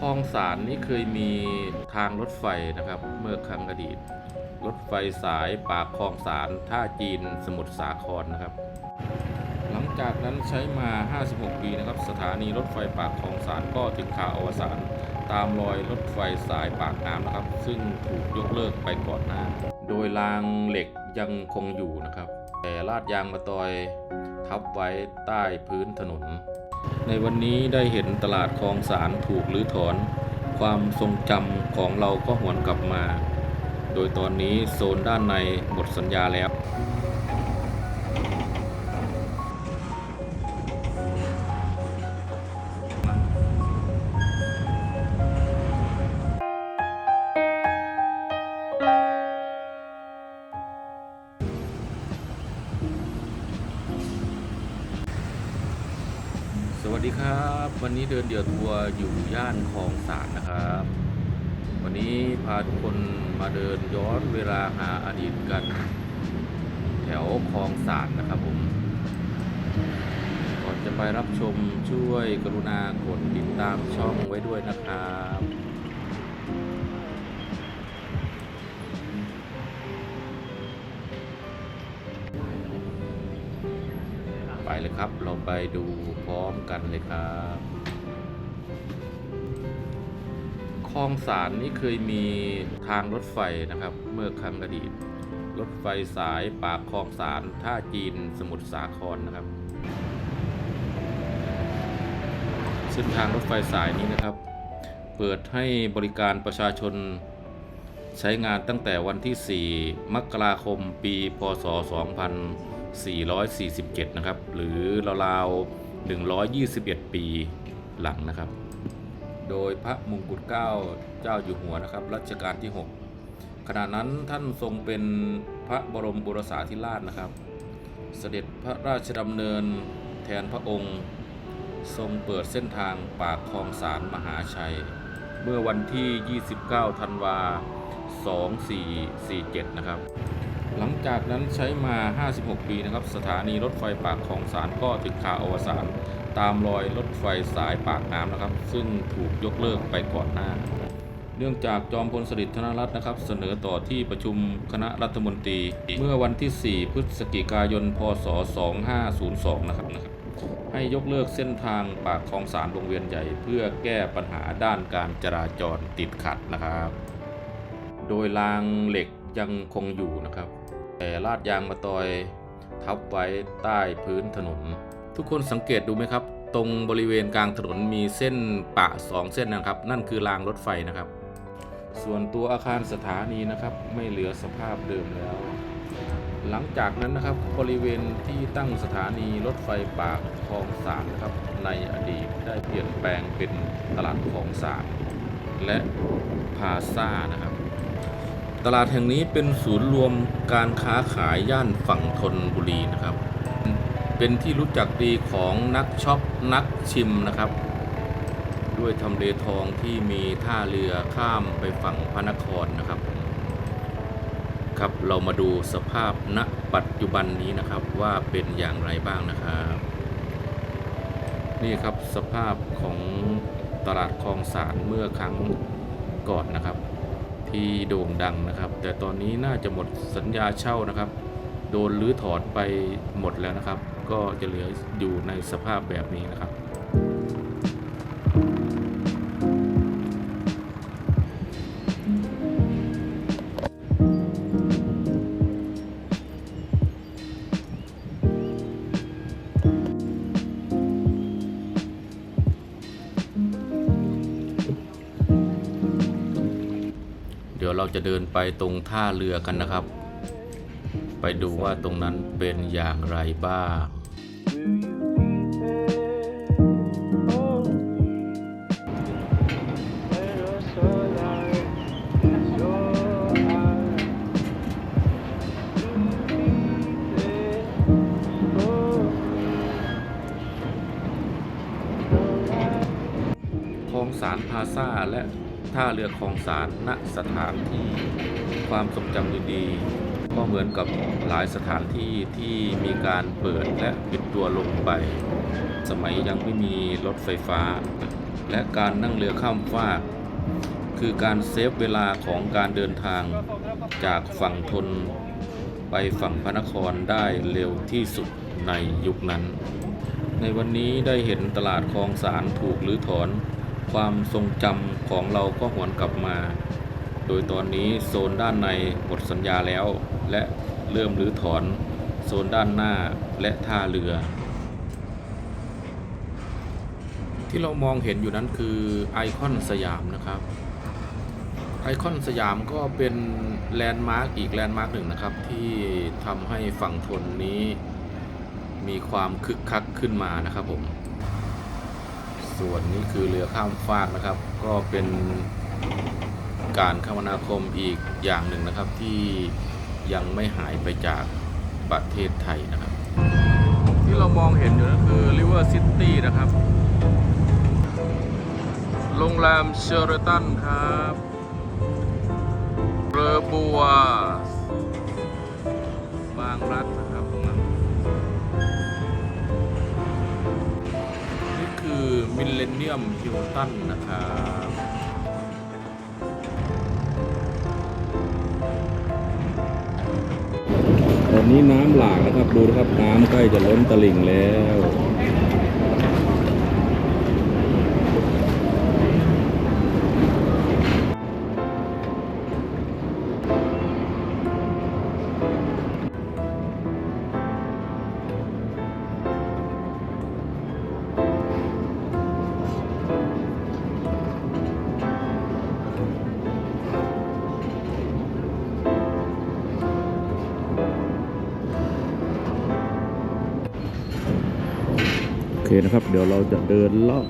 คลองสารนี้เคยมีทางรถไฟนะครับ เมื่อครั้งอดีต รถไฟสายปากคลองสารท่าจีนสมุทรสาครนะครับ หลังจากนั้นใช้มา 56 ปีนะครับ สถานีรถไฟปากคลองสารก็ถึงข่าวอวสานตามรอยรถไฟสายปากน้ำนะครับ ซึ่งถูกยกเลิกไปก่อนหน้า โดยรางเหล็กยังคงอยู่นะครับ แต่ลาดยางมาตอยทับไว้ใต้พื้นถนน ในวันนี้ได้เห็นตลาดคลองสารถูกหรือถอน ความทรงจำของเราก็หวนกลับมา โดยตอนนี้โซนด้านในหมดสัญญาแล้ว วันนี้เดินเดี่ยวทัวร์อยู่ย่านคลองสารนะครับ วันนี้พาทุกคนมาเดินย้อนเวลาหาอดีตกัน แถวคลองสารนะครับผม ก่อนจะไปรับชมช่วยกรุณากดติดตามช่องไว้ด้วยนะครับไปเลยครับ เราไปดูพร้อมกันเลยครับ ลองสารนี้เคยมีทางรถไฟนะครับ เมื่อครั้งอดีต รถไฟสายปากคลองสารท่าจีนสมุทรสาครนะครับ เส้นทางรถไฟสายนี้นะครับ เปิดให้บริการประชาชนใช้งานตั้งแต่วันที่ 4 มกราคม ปี พศ 2447 นะครับ หรือราวๆ121 ปีหลังนะครับ โดยพระมงกุฎเกล้าเจ้าอยู่หัวนะครับรัชกาลที่ 6 ขณะนั้นท่านทรงเป็นพระบรมบุรสาธิราชนะครับ เสด็จพระราชดำเนินแทนพระองค์ ทรงเปิดเส้นทางปากคลองสารมหาชัย เมื่อวันที่ 29 ธันวา 2447 นะครับ หลังจากนั้นใช้มา 56 ปีนะครับ สถานีรถไฟปากคลองสารก็ถึงข่าวอวสานตามรอยรถไฟสายปากน้ำนะครับ ซึ่งถูกยกเลิกไปก่อนหน้า เนื่องจากจอมพลสฤษดิ์ธนรัตน์นะครับ เสนอต่อที่ประชุมคณะรัฐมนตรี เมื่อวันที่ 4 พฤศจิกายน พศ 2502 นะครับนะครับให้ยกเลิกเส้นทางปากคลองสารวงเวียนใหญ่ เพื่อแก้ปัญหาด้านการจราจรติดขัดนะครับ โดยรางเหล็กยังคงอยู่นะครับ แต่ลาดยางมาตอยทับไว้ใต้พื้นถนน ทุกคนสังเกตดูไหมครับ ตรงบริเวณกลางถนนมีเส้นปะสองเส้นนะครับ นั่นคือรางรถไฟนะครับ ส่วนตัวอาคารสถานีนะครับ ไม่เหลือสภาพเดิมแล้ว หลังจากนั้นนะครับบริเวณที่ตั้งสถานีรถไฟปากคลองสารนะครับ ในอดีตได้เปลี่ยนแปลงเป็นตลาดคลองสารและพาซ่านะครับ ตลาดแห่งนี้เป็นศูนย์รวมการค้าขายย่านฝั่งธนบุรีนะครับ เป็นที่รู้จักดีของนักช็อปนักชิมนะครับ ด้วยทำเลทองที่มีท่าเรือข้ามไปฝั่งพระนครนะครับ ครับเรามาดูสภาพณปัจจุบันนี้นะครับว่าเป็นอย่างไรบ้างนะครับนี่ครับสภาพของตลาดคลองสารเมื่อครั้งก่อนนะครับ ที่โด่งดังนะครับ แต่ตอนนี้น่าจะหมดสัญญาเช่านะครับ โดนรื้อถอนไปหมดแล้วนะครับ ก็จะเหลืออยู่ในสภาพแบบนี้นะครับ เราจะเดินไปตรงท่าเรือกันนะครับ ไปดูว่าตรงนั้นเป็นอย่างไรบ้างคลองสารพาซาและ ท่าเรือคลองสารณสถานที่ความทรงจำดีๆก็เหมือนกับหลายสถานที่ที่มีการเปิดและปิดตัวลงไป สมัยยังไม่มีรถไฟฟ้า และการนั่งเรือข้ามฟากคือการเซฟเวลาของการเดินทางจากฝั่งทนไปฝั่งพระนครได้เร็วที่สุดในยุคนั้น ในวันนี้ได้เห็นตลาดคลองสารถูกหรือถอน ความทรงจำของเราก็หวนกลับมา โดยตอนนี้โซนด้านในหมดสัญญาแล้ว และเริ่มรื้อถอนโซนด้านหน้าและท่าเรือ ที่เรามองเห็นอยู่นั้นคือไอคอนสยามนะครับไอคอนสยามก็เป็นแลนด์มาร์กอีกแลนด์มาร์กหนึ่งนะครับ ที่ทำให้ฝั่งทนนี้มีความคึกคักขึ้นมานะครับผม ส่วนนี้คือเรือข้ามฟากนะครับ ก็เป็นการคมนาคมอีกอย่างหนึ่งนะครับที่ยังไม่หายไปจากประเทศไทยนะครับ ที่เรามองเห็นอยู่นั่นคือ River City นะครับ โรงแรมเชอร์ตันครับเรือบัว บางรัก มิลเลนเนียมฮิลตันนะครับตอนนี้น้ำหลากนะครับ ดูนะครับ น้ำใกล้จะล้นตลิ่งแล้ว เคนะครับ เดี๋ยวเราจะเดินเลาะ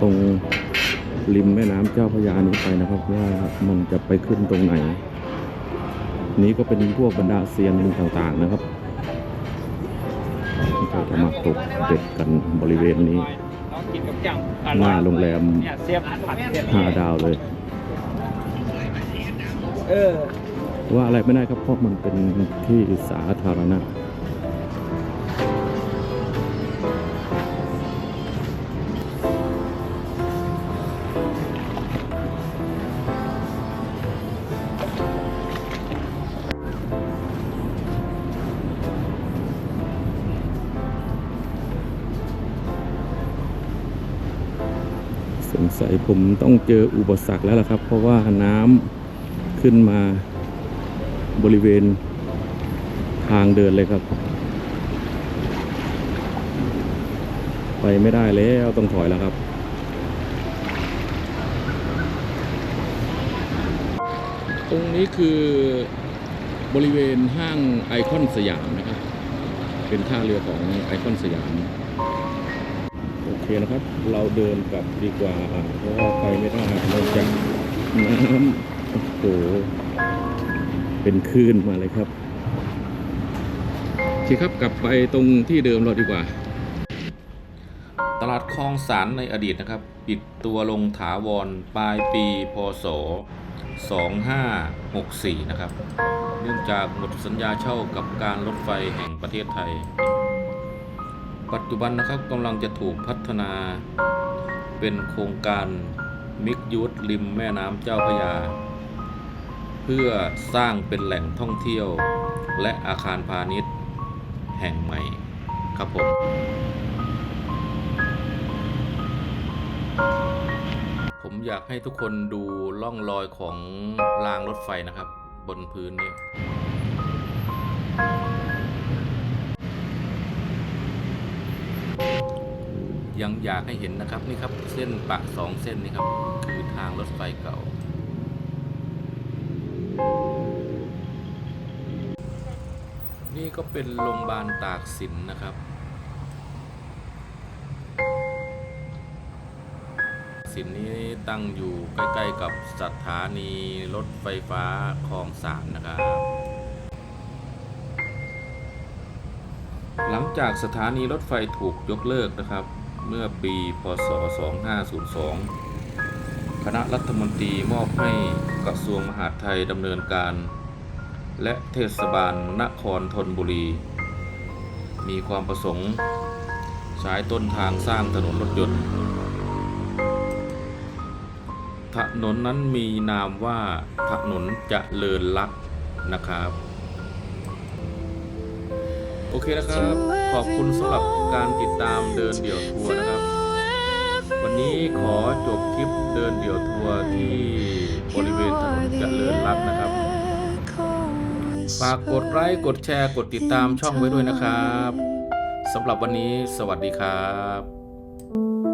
ตรงริมแม่น้ำเจ้าพระยานี้ไปนะครับ ว่ามันจะไปขึ้นตรงไหน นี้ก็เป็นพวกบรรดาเซียนต่างๆนะครับที่เขาจะมาตกเบ็ดกันบริเวณนี้น้องกินกับจังหน้าโรงแรมเนี่ยเสียบผัดเสียบห้าดาวเลยเออว่าอะไรไม่ได้ครับเพราะมันเป็นที่สาธารณะ สงสัยผมต้องเจออุปสรรคแล้วล่ะครับ เพราะว่าน้ำขึ้นมาบริเวณทางเดินเลยครับ ไปไม่ได้แล้วต้องถอยแล้วครับ ตรงนี้คือบริเวณห้างไอคอนสยามนะครับ เป็นท่าเรือของไอคอนสยาม เคนะครับ เราเดินกลับดีกว่าเพราะว่าไปไม่ได้นอกจากน้ำโอ้โหเป็นคลื่นมาเลยครับโอเคครับกลับไปตรงที่เดิมเราดีกว่า ตลาดคลองสารในอดีตนะครับ ปิดตัวลงถาวรปลายปีพศ 2564 นะครับ เนื่องจากหมดสัญญาเช่ากับการรถไฟแห่งประเทศไทย ปัจจุบันนะครับกำลังจะถูกพัฒนาเป็นโครงการมิกยูทธริมแม่น้ำเจ้าพระยา เพื่อสร้างเป็นแหล่งท่องเที่ยวและอาคารพาณิชย์แห่งใหม่ครับผมผมอยากให้ทุกคนดูล่องรอยของรางรถไฟนะครับ บนพื้นนี่ ยังอยากให้เห็นนะครับนี่ครับเส้นปะสองเส้นนี่ครับคือทางรถไฟเก่า นี่ก็เป็นโรงพยาบาลตากสินนะครับสินนี้ตั้งอยู่ใกล้ๆกับสถานีรถไฟฟ้าคลองสานนะครับหลังจากสถานีรถไฟถูกยกเลิกนะครับ เมื่อปี พศ 2502 คณะรัฐมนตรีมอบให้กระทรวงมหาดไทยดำเนินการ และเทศบาลนครธนบุรี มีความประสงค์ใช้ต้นทางสร้างถนนรถยนต์ ถนนนั้นมีนามว่าถนนเจริญรักษ์นะครับ เคนะครับ ขอบคุณสำหรับการติดตามเดินเดี่ยวทัวร์นะครับ วันนี้ขอจบคลิปเดินเดี่ยวทัวร์ที่บริเวณถนนเจริญรักษ์นะครับ ฝากกดไลค์กดแชร์กดติดตามช่องไว้ด้วยนะครับสำหรับวันนี้สวัสดีครับ